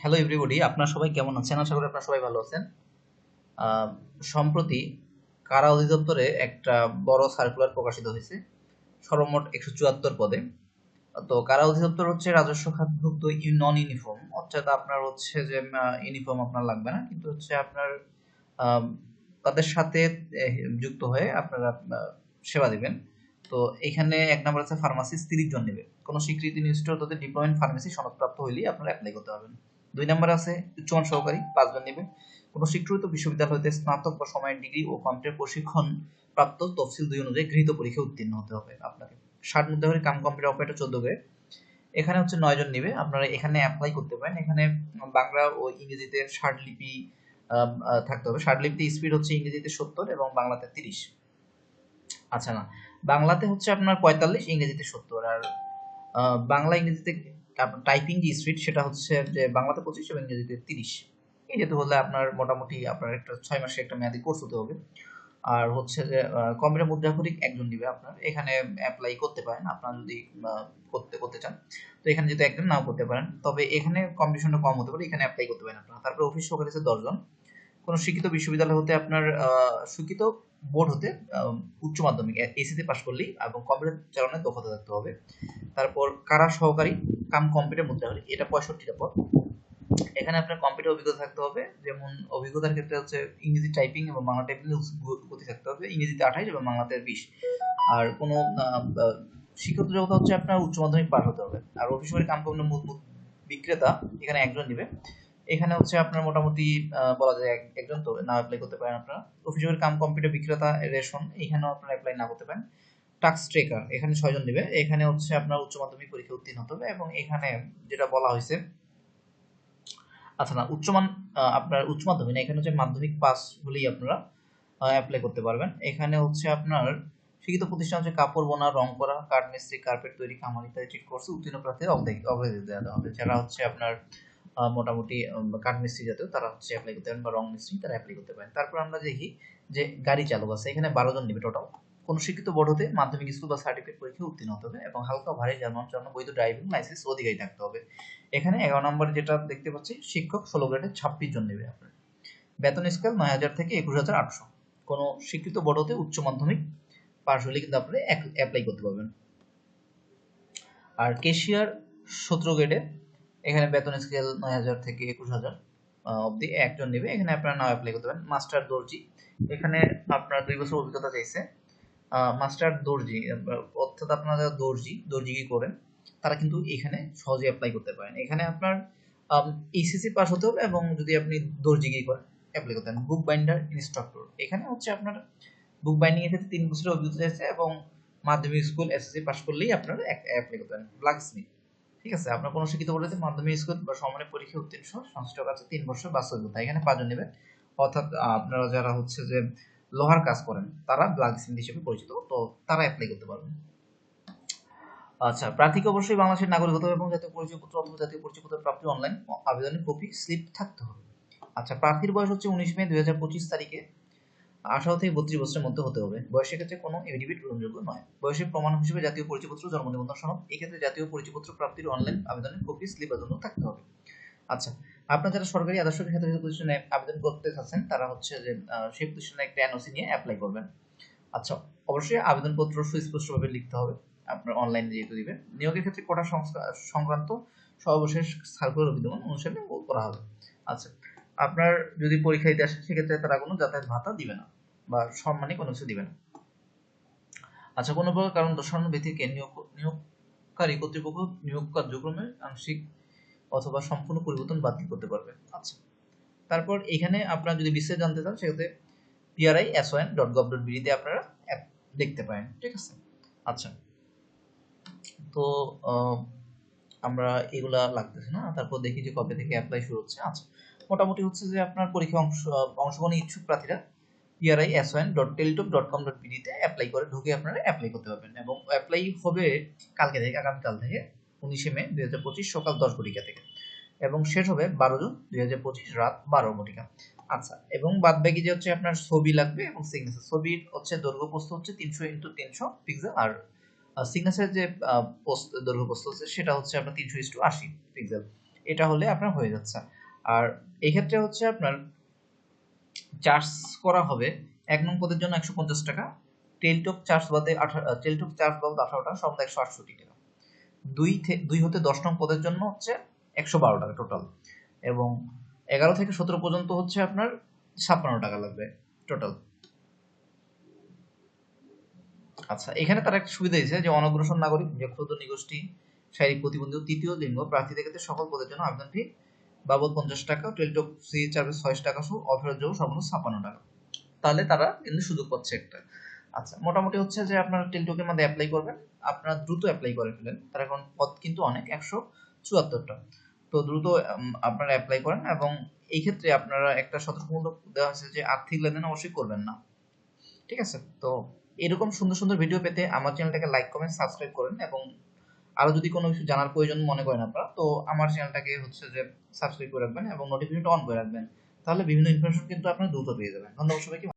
Hello everybody আপনারা সবাই কেমন আছেন? আশা করি আপনারা সবাই ভালো আছেন। সম্প্রতি কারা অধিদপ্তরে একটা বড় সার্কুলার প্রকাশিত হয়েছে, সর্বমোট একশো চুয়াত্তর পদে। তো কারা অধিদপ্তর হচ্ছে রাজস্ব খাতভুক্ত নন ইউনিফর্ম অর্থাৎ আপনার হচ্ছে যে ইউনিফর্ম আপনার লাগবে না, কিন্তু হচ্ছে আপনার তাদের সাথে যুক্ত হয়ে আপনারা সেবা দিবেন। তো এখানে এক নম্বর আছে ফার্মাসিস্ট তিরিশ জন নেবে। কোনো স্বীকৃতি নির্দিষ্ট তাদের ডিপ্লোমেন্ট ফার্মেসি সনদপ্রাপ্ত হইলেই আপনারা অ্যাপ্লাই করতে পারবেন। দুই নম্বর আছে, উচ্চমান সহকারী, পাঁচজন নেবে কোনো স্বীকৃত বিশ্ববিদ্যালয় হতে স্নাতক বা সময়ের ডিগ্রি ও কম্পিউটার প্রশিক্ষণ প্রাপ্ত তফসিল দুই অনুযায়ী গৃহীত পরীক্ষা উত্তীর্ণ হতে হবে আপনাকে। ষাট হলে কাম কম্পিউটার অপারেটর চোদ্দ গ্রেড। এখানে হচ্ছে নয় জন নেবে, আপনারা এখানে অ্যাপ্লাই করতে পারেন। এখানে বাংলা ও ইংরেজিতে ষাট লিপি থাকতে হবে। ষাট লিপিতে স্পিড হচ্ছে ইংরেজিতে সত্তর এবং বাংলাতে তিরিশ। আচ্ছা না, বাংলাতে হচ্ছে আপনার পঁয়তাল্লিশ, ইংরেজিতে সত্তর। আর বাংলা, ইংরেজিতে টাইপিং যে স্পিড সেটা হচ্ছে যে বাংলাতে পঁচিশ এবং ইংরেজিতে তিরিশ। এই যেতে হলে আপনার মোটামুটি আপনার একটা ছয় মাসে একটা মেয়াদি কোর্স হতে হবে। আর হচ্ছে যে কম্পিউটার মুদ্রাক্ষরিক একজন দিবে আপনার। এখানে অ্যাপ্লাই করতে পারেন। আপনার যদি করতে করতে চান। তো এখানে যদি একজন, নাও করতে পারেন। তবে এখানে কম্পিটিশনটা কম হতে পারে। এখানে অ্যাপ্লাই করতে পারেন আপনারা। তারপরে অফিস সহকারী আছে দশজন। কোনো শিক্ষিত বিশ্ববিদ্যালয় হতে আপনার শিক্ষিত বোর্ড হতে উচ্চ মাধ্যমিক এসিতে পাশ করলেই এবং কম্পিউটার চালানোর দক্ষতা থাকতে হবে। তারপর কারা সহকারী? কাম কম্পিউটার মুদ্রাক্ষরিক এটা পঁয়ষট্টিটা পদ। এখানে আপনার কম্পিউটার অভিজ্ঞতা থাকতে হবে। যেমন অভিজ্ঞতার ক্ষেত্রে হচ্ছে ইংরেজি টাইপিং এবং বাংলা টাইপিং গতি থাকতে হবে। ইংরেজিতে আঠাইশ এবং বাংলাতে বিশ। আর কোনো শিক্ষক যোগ্যতা হচ্ছে আপনার উচ্চ মাধ্যমিক পার হতে হবে। আর অফিসের কাম কম্পিউটার বিক্রেতা এখানে একজন দিবে এখানে হচ্ছে আপনার মোটামুটি বলা যায় একজন তো না অ্যাপ্লাই করতে পারেন আপনারা। অফিসের কাম কম্পিউটার বিক্রেতা, রেশন, এখানেও আপনারা অ্যাপ্লাই না করতে পারেন। টাক্স ট্রেকার এখানে ছয়জন দিবে এখানে হচ্ছে আপনার উচ্চ মাধ্যমিক পরীক্ষা উত্তীর্ণ হতে হবে এবং এখানে যেটা বলা হয়েছে আচ্ছা না উচ্চমান আপনার উচ্চ মাধ্যমিক না, এখানে হচ্ছে মাধ্যমিক পাস হলেই আপনারা অ্যাপ্লাই করতে পারবেন। এখানে হচ্ছে আপনার শিক্ষিত প্রতিষ্ঠান হচ্ছে কাপড় বোনা, রং করা কাঠ মিস্ত্রি কার্পেট তৈরি কামার ইত্যাদি ঠিক করছে। উত্তীর্ণ প্রার্থীদের অগ্রাধিকার দেওয়া হবে, যারা হচ্ছে আপনার মোটামুটি কাঠ মিস্ত্রি জাতীয়, তারা হচ্ছে অ্যাপ্লাই করতে পারেন বা রং মিস্ত্রি, তারা অ্যাপ্লাই করতে পারেন। তারপর আমরা দেখি যে গাড়ি চালক আছে, এখানে বারো জন নেবে টোটাল কোন শিক্ষিত বোর্ড হতে মাধ্যমিক স্কুল বা সার্টিফিকেট পরীক্ষা উত্তীর্ণ হতে হবে এবং হালকা ভারী যানবাহন চালানো বৈধ ড্রাইভিং লাইসেন্স অধিকারী থাকতে হবে। এখানে এগারো নম্বর যেটা দেখতে পাচ্ছি, শিক্ষক ষোলো গ্রেডে ছাব্বিশ জন নেবে আপনার। বেতন স্কেল নয় হাজার থেকে একুশ হাজার আটশো। কোনো স্বীকৃত বোর্ড হতে উচ্চ মাধ্যমিক পাশ হলে কিন্তু আপনি অ্যাপ্লাই করতে পারবেন। আর কেশিয়ার সতেরো গ্রেডে এখানে বেতন স্কেল নয় হাজার থেকে একুশ হাজার অবধি। একজন নেবে। এখানে আপনারা নাও অ্যাপ্লাই করতে পারেন। মাস্টার দর্জি। এখানে আপনার দুই বছর অভিজ্ঞতা চাইছে। মাস্টার দর্জি, অর্থাৎ আপনারা যারা দর্জি কি করেন, তারা কিন্তু এখানে সহজে অ্যাপ্লাই করতে পারেন। এখানে আপনার এইসিসি পাস হতে হবে এবং যদি আপনি দর্জিগিরি করেন অ্যাপ্লাই করতে পারেন। বুক বাইন্ডার ইনস্ট্রাক্টর এখানে হচ্ছে আপনার বুক বাইন্ডিং এর ক্ষেত্রে তিন বছরের অভিজ্ঞতা আছে এবং মাধ্যমিক স্কুল এসএসসি পাস করলেই আপনারা অ্যাপ্লাই করতে পারেন। ব্ল্যাক স্মিথ ঠিক আছে, আপনার কোনো শিক্ষিত বলতে মাধ্যমিক স্কুল বা সমানের পরীক্ষা উত্তীর্ণ সংশ্লিষ্ট কাছে তিন বছর বাস্তবিকতা এখানে পাঁচজন নেবেন। অর্থাৎ আপনারা যারা হচ্ছে যে লোহার কাজ করেন, তারা ব্ল্যাক স্মিথ হিসেবে পরিচিত, তো তারা অ্যাপ্লাই করতে পারবেন। আচ্ছা প্রার্থীকে অবশ্যই বাংলাদেশের নাগরিক হতে হবে এবং জাতীয় পরিচয়পত্র অথবা জাতীয় পরিচয়পত্র প্রাপ্তি অনলাইন আবেদনের কপি স্লিপ থাকতে হবে। আচ্ছা প্রার্থীর বয়স হচ্ছে উনিশ মে দুই হাজার পঁচিশ তারিখে। আঠারো থেকে বত্রিশ বছরের মধ্যে হতে হবে। বয়সের ক্ষেত্রে কোনো এফিডেভিট গ্রহণযোগ্য নয়। বয়সের প্রমাণ হিসেবে জাতীয় পরিচয়পত্র, জন্ম নিবন্ধন সনদ এক্ষেত্রে জাতীয় পরিচয়পত্র প্রাপ্তির অনলাইন আবেদনের কপি স্লিপ আবেদন থাকতে হবে। আচ্ছা আপনার যারা সরকারি আদর্শ ক্ষেত্রে প্রতিষ্ঠানে আবেদন করতে চাচ্ছেন, তারা হচ্ছে যে সেই প্রতিষ্ঠানে একটা এনওসি নিয়ে অ্যাপ্লাই করবেন। আচ্ছা অবশ্যই আবেদনপত্র সুস্পষ্টভাবে লিখতে হবে। আপনার অনলাইন যেহেতু দিবে নিয়োগের ক্ষেত্রে কোটা সংস্থা, সংক্রান্ত সর্বশেষ সার্কুলার বিদ্যমান অনুসারে করা হবে। আচ্ছা আপনার যদি পরীক্ষা দিতে আসেন সেক্ষেত্রে তারা কোনো যাতায়াত ভাতা দিবে না বা সম্মানী কোনো কিছু দিবে না। আচ্ছা কোনো প্রকার কারণ দর্শানো ব্যক্তিকে নিয়োগ, নিয়োগকারী কর্তৃপক্ষ নিয়োগ কার্যক্রমে আংশিক অথবা সম্পূর্ণ পরিবর্তন বাতিল করতে পারবে। আচ্ছা তারপর এখানে আপনারা যদি বিস্তারিত জানতে চান, সেক্ষেত্রে PRI one dot gov dot বিডিতে আপনারা দেখতে পারেন, ঠিক আছে? আচ্ছা তো আমরা এগুলা লাগতেছে না, তারপর দেখি যে কবে থেকে অ্যাপ্লাই শুরু হচ্ছে। আচ্ছা মোটামুটি হচ্ছে যে আপনার পরীক্ষা অংশ অংশগ্রহণে ইচ্ছুক প্রার্থীরা PRI S one dot teletalk dot com dot বিডিতে apply করে, ঢুকে আপনারা অ্যাপ্লাই করতে পারবেন এবং অ্যাপ্লাই হবে কালকে থেকে, আগামীকাল থেকে, উনিশে মে দুই হাজার পঁচিশ সকাল দশ ঘটিকা থেকে। এবং শেষ হবে বারো জুন দুই হাজার পঁচিশ রাত বারো ঘটিকা। আচ্ছা এবং বাদ বাকি যে হচ্ছে আপনার ছবি লাগবে এবং সিগনেচার ছবির হচ্ছে দৈর্ঘ্য প্রস্থ হচ্ছে তিনশো ইন্টু তিনশো পিক্সেল আর সিগনেচার যে পোস্ট দৈর্ঘ্য প্রস্থ হচ্ছে সেটা হচ্ছে আপনার তিনশো ইস্টু আশি পিক্সেল এটা হলে আপনার হয়ে যাচ্ছে। আর এই ক্ষেত্রে হচ্ছে আপনার চার্জ করা হবে এক নং পদের জন্য একশো পঞ্চাশ টাকা টেলটক চার্জ বাদে আঠারো টেলটক চার্জ বাবদ আঠারোটা সব একশো আটষট্টি টাকা। দুই দুই হতে দশ নং পদের জন্য হচ্ছে একশো বারো টাকা টোটাল এবং এগারো থেকে সতেরো পর্যন্ত হচ্ছে আপনার ছাপ্পান্ন টাকা লাগবে টোটাল আচ্ছা এখানে তার একটা সুবিধা দিয়েছে যে অনগ্রসর নাগরিক যে ক্ষুদ্র নিগোষ্ঠী, শারীরিক প্রতিবন্ধী তৃতীয় লিঙ্গ প্রার্থীদের ক্ষেত্রে সকল পদের জন্য আবেদন ফি বাবদ পঞ্চাশ টাকা টেলটক সি চার্জেস ছয়শো টাকা সহ অফারের জন্য সর্বমোট ছাপ্পান্ন টাকা। তাহলে তারা কিন্তু সুযোগ পাচ্ছে একটা। আচ্ছা মোটামুটি হচ্ছে যে আপনারা টেলটকের মধ্যে অ্যাপ্লাই করবেন। আপনারা দ্রুত অ্যাপ্লাই করে ফেলেন। তার এখন পদ কিন্তু অনেক, একশো চুয়াত্তরটা তো দ্রুত আপনারা অ্যাপ্লাই করেন এবং এই ক্ষেত্রে আপনারা একটা সতর্কমূলক দেওয়া হয়েছে যে আর্থিক লেনদেন অবশ্যই করবেন না। ঠিক আছে? তো এরকম সুন্দর সুন্দর ভিডিও পেতে আমার চ্যানেলটাকে লাইক কমেন্ট সাবস্ক্রাইব করেন এবং আরও যদি কোনো কিছু জানার প্রয়োজন মনে করেন আপনারা, তো আমার চ্যানেলটাকে হচ্ছে যে সাবস্ক্রাইব করে রাখবেন এবং নোটিফিকেশনটা অন করে রাখবেন। তাহলে বিভিন্ন ইনফরমেশন কিন্তু আপনারা দ্রুত পেয়ে যাবেন। ধন্যবাদ সবাইকে।